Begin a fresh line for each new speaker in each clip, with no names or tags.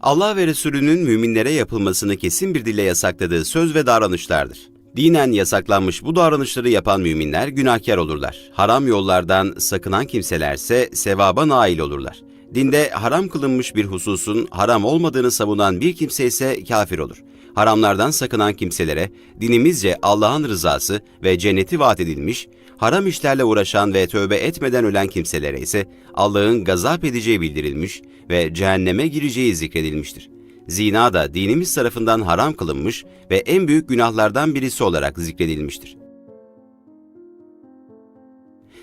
Allah ve Resulünün müminlere yapılmasını kesin bir dille yasakladığı söz ve davranışlardır. Dinen yasaklanmış bu davranışları yapan müminler günahkar olurlar. Haram yollardan sakınan kimselerse sevaba nail olurlar. Dinde haram kılınmış bir hususun haram olmadığını savunan bir kimse ise kafir olur. Haramlardan sakınan kimselere dinimizce Allah'ın rızası ve cenneti vaat edilmiş, haram işlerle uğraşan ve tövbe etmeden ölen kimselere ise Allah'ın gazap edeceği bildirilmiş ve cehenneme gireceği zikredilmiştir. Zina da dinimiz tarafından haram kılınmış ve en büyük günahlardan birisi olarak zikredilmiştir.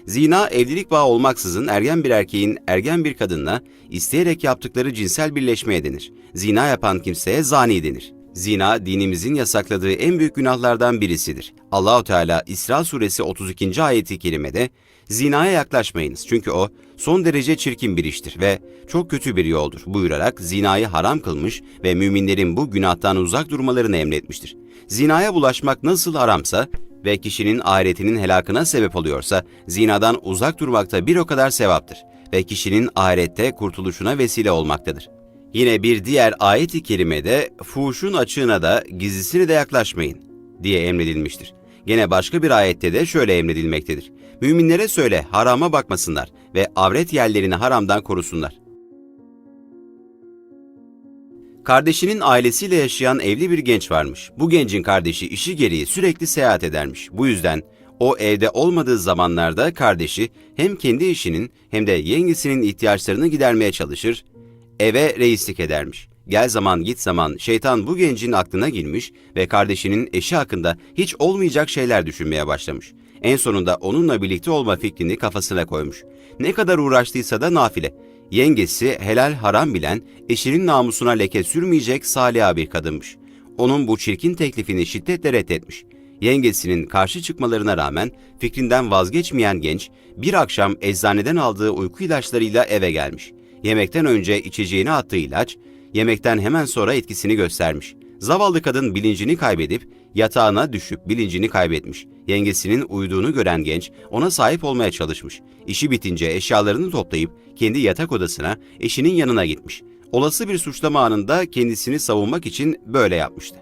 Zina, evlilik bağı olmaksızın ergen bir erkeğin ergen bir kadınla isteyerek yaptıkları cinsel birleşmeye denir. Zina yapan kimseye zani denir. Zina, dinimizin yasakladığı en büyük günahlardan birisidir. Allahu Teala İsra suresi 32. ayeti kerimede zinaya yaklaşmayınız çünkü o son derece çirkin bir iştir ve çok kötü bir yoldur buyurarak zinayı haram kılmış ve müminlerin bu günahtan uzak durmalarını emretmiştir. Zinaya bulaşmak nasıl haramsa ve kişinin ahiretinin helakına sebep oluyorsa zinadan uzak durmakta bir o kadar sevaptır ve kişinin ahirette kurtuluşuna vesile olmaktadır. Yine bir diğer ayet-i kerimede fuhuşun açığına da gizlisine de yaklaşmayın diye emredilmiştir. Gene başka bir ayette de şöyle emredilmektedir. Müminlere söyle harama bakmasınlar ve avret yerlerini haramdan korusunlar. Kardeşinin ailesiyle yaşayan evli bir genç varmış. Bu gencin kardeşi işi gereği sürekli seyahat edermiş. Bu yüzden o evde olmadığı zamanlarda kardeşi hem kendi işinin hem de yengesinin ihtiyaçlarını gidermeye çalışır, eve reislik edermiş. Gel zaman git zaman şeytan bu gencin aklına girmiş ve kardeşinin eşi hakkında hiç olmayacak şeyler düşünmeye başlamış. En sonunda onunla birlikte olma fikrini kafasına koymuş. Ne kadar uğraştıysa da nafile. Yengesi helal haram bilen, eşinin namusuna leke sürmeyecek salih bir kadınmış. Onun bu çirkin teklifini şiddetle reddetmiş. Yengesinin karşı çıkmalarına rağmen fikrinden vazgeçmeyen genç, bir akşam eczaneden aldığı uyku ilaçlarıyla eve gelmiş. Yemekten önce içeceğine attığı ilaç, yemekten hemen sonra etkisini göstermiş. Zavallı kadın bilincini kaybedip yatağına düşüp bilincini kaybetmiş. Yengesinin uyuduğunu gören genç ona sahip olmaya çalışmış. İşi bitince eşyalarını toplayıp kendi yatak odasına eşinin yanına gitmiş. Olası bir suçlama anında kendisini savunmak için böyle yapmıştı.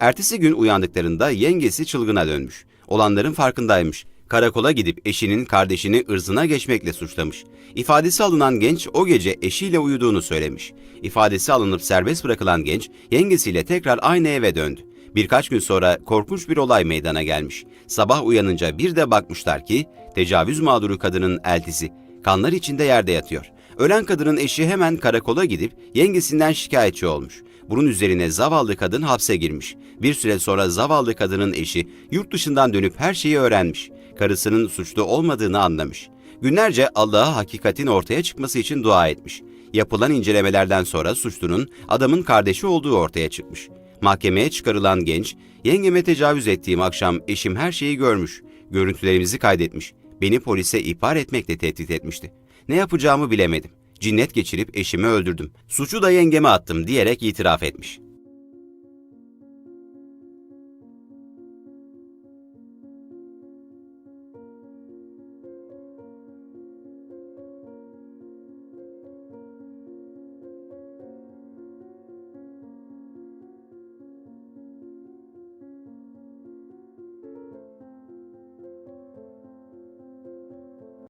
Ertesi gün uyandıklarında yengesi çılgına dönmüş. Olanların farkındaymış. Karakola gidip eşinin kardeşini ırzına geçmekle suçlamış. İfadesi alınan genç o gece eşiyle uyuduğunu söylemiş. İfadesi alınıp serbest bırakılan genç yengesiyle tekrar aynı eve döndü. Birkaç gün sonra korkunç bir olay meydana gelmiş. Sabah uyanınca bir de bakmışlar ki tecavüz mağduru kadının eltisi kanlar içinde yerde yatıyor. Ölen kadının eşi hemen karakola gidip yengesinden şikayetçi olmuş. Bunun üzerine zavallı kadın hapse girmiş. Bir süre sonra zavallı kadının eşi yurt dışından dönüp her şeyi öğrenmiş. Karısının suçlu olmadığını anlamış. Günlerce Allah'a hakikatin ortaya çıkması için dua etmiş. Yapılan incelemelerden sonra suçlunun adamın kardeşi olduğu ortaya çıkmış. Mahkemeye çıkarılan genç, yengeme tecavüz ettiğim akşam eşim her şeyi görmüş. Görüntülerimizi kaydetmiş. Beni polise ihbar etmekle tehdit etmişti. Ne yapacağımı bilemedim. Cinnet geçirip eşimi öldürdüm. Suçu da yengeme attım diyerek itiraf etmiş.